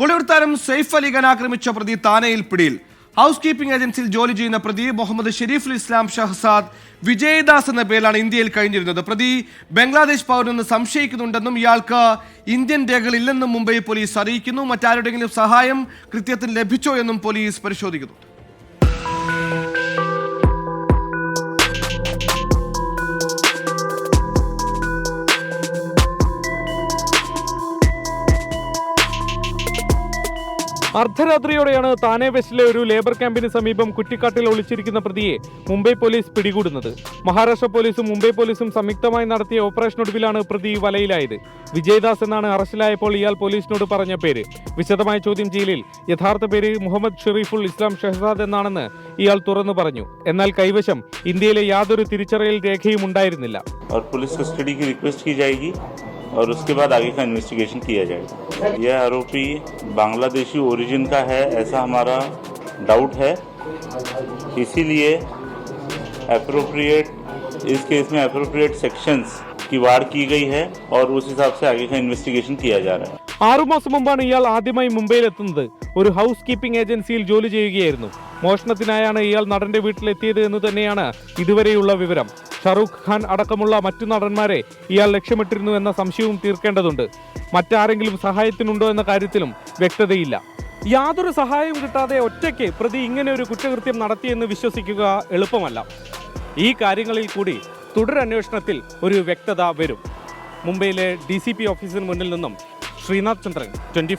ബോളിവുഡ് താരം സെയ്ഫ് അലി ഖാൻ ആക്രമിച്ച പ്രതി താനയിൽ പിടിയിൽ. ഹൗസ് കീപ്പിംഗ് ഏജൻസിയിൽ ജോലി ചെയ്യുന്ന പ്രതി മുഹമ്മദ് ഷെരീഫുൽ ഇസ്ലാം ഷഹസാദ് വിജയദാസ് എന്ന പേരിലാണ് ഇന്ത്യയിൽ കഴിഞ്ഞിരുന്നത്. പ്രതി ബംഗ്ലാദേശ് പൗരനെന്ന് സംശയിക്കുന്നുണ്ടെന്നും ഇയാൾക്ക് ഇന്ത്യൻ രേഖകളില്ലെന്നും മുംബൈ പോലീസ് അറിയിക്കുന്നു. മറ്റാരുടെങ്കിലും സഹായം കൃത്യത്തിൽ ലഭിച്ചോ എന്നും പോലീസ് പരിശോധിക്കുന്നു അർദ്ധരാത്രിയോടെയാണ് താനെ വെസ്റ്റിലെ ഒരു ലേബർ ക്യാമ്പിന് സമീപം കുറ്റിക്കാട്ടിൽ ഒളിച്ചിരിക്കുന്ന പ്രതിയെ മുംബൈ പോലീസ് പിടികൂടുന്നത്. മഹാരാഷ്ട്ര പോലീസും മുംബൈ പോലീസും സംയുക്തമായി നടത്തിയ ഓപ്പറേഷനൊടുവിലാണ് പ്രതി വലയിലായത്. വിജയദാസ് എന്നാണ് അറസ്റ്റിലായപ്പോൾ ഇയാൾ പോലീസിനോട് പറഞ്ഞ പേര്. വിശദമായ ചോദ്യം ചെയ്യലിൽ യഥാർത്ഥ പേര് മുഹമ്മദ് ഷെറീഫുൾ ഇസ്ലാം ഷെഹസാദ് എന്നാണെന്ന് ഇയാൾ തുറന്നു പറഞ്ഞു. എന്നാൽ കൈവശം ഇന്ത്യയിലെ യാതൊരു തിരിച്ചറിയൽ രേഖയും ഉണ്ടായിരുന്നില്ല. പോലീസ് റിക്വസ്റ്റ് और उसके बाद आगे का इन्वेस्टिगेशन किया जाएगा। यह आरोपी बांग्लादेशी ओरिजिन का है, ऐसा हमारा डाउट है। इसीलिए अप्रोप्रिएट इस केस में अप्रोप्रिएट सेक्शंस की वार की गई है और उस हिसाब से आगे का इन्वेस्टिगेशन किया जा रहा है। ആറുമാസം മുമ്പാണ് ഇയാൾ ആദ്യമായി മുംബൈയിലെത്തുന്നത്. ഒരു ഹൗസ് കീപ്പിംഗ് ഏജൻസിയിൽ ജോലി ചെയ്യുകയായിരുന്നു. മോഷണത്തിനായാണ് ഇയാൾ നടന്റെ വീട്ടിലെത്തിയത് എന്ന് തന്നെയാണ് ഇതുവരെയുള്ള വിവരം. ഷാറൂഖ് ഖാൻ അടക്കമുള്ള മറ്റു നടന്മാരെ ഇയാൾ ലക്ഷ്യമിട്ടിരുന്നു എന്ന സംശയവും തീർക്കേണ്ടതുണ്ട്. മറ്റാരെങ്കിലും സഹായത്തിനുണ്ടോ എന്ന കാര്യത്തിലും വ്യക്തതയില്ല. യാതൊരു സഹായവും കിട്ടാതെ ഒറ്റയ്ക്ക് പ്രതി ഇങ്ങനെ ഒരു കുറ്റകൃത്യം നടത്തിയെന്ന് വിശ്വസിക്കുക എളുപ്പമല്ല. ഈ കാര്യങ്ങളിൽ കൂടി തുടരന്വേഷണത്തിൽ ഒരു വ്യക്തത വരും. മുംബൈയിലെ ഡി സി പി ഓഫീസിന് മുന്നിൽ നിന്നും ശ്രീനാഥ് ചന്ദ്രൻ ട്വന്റി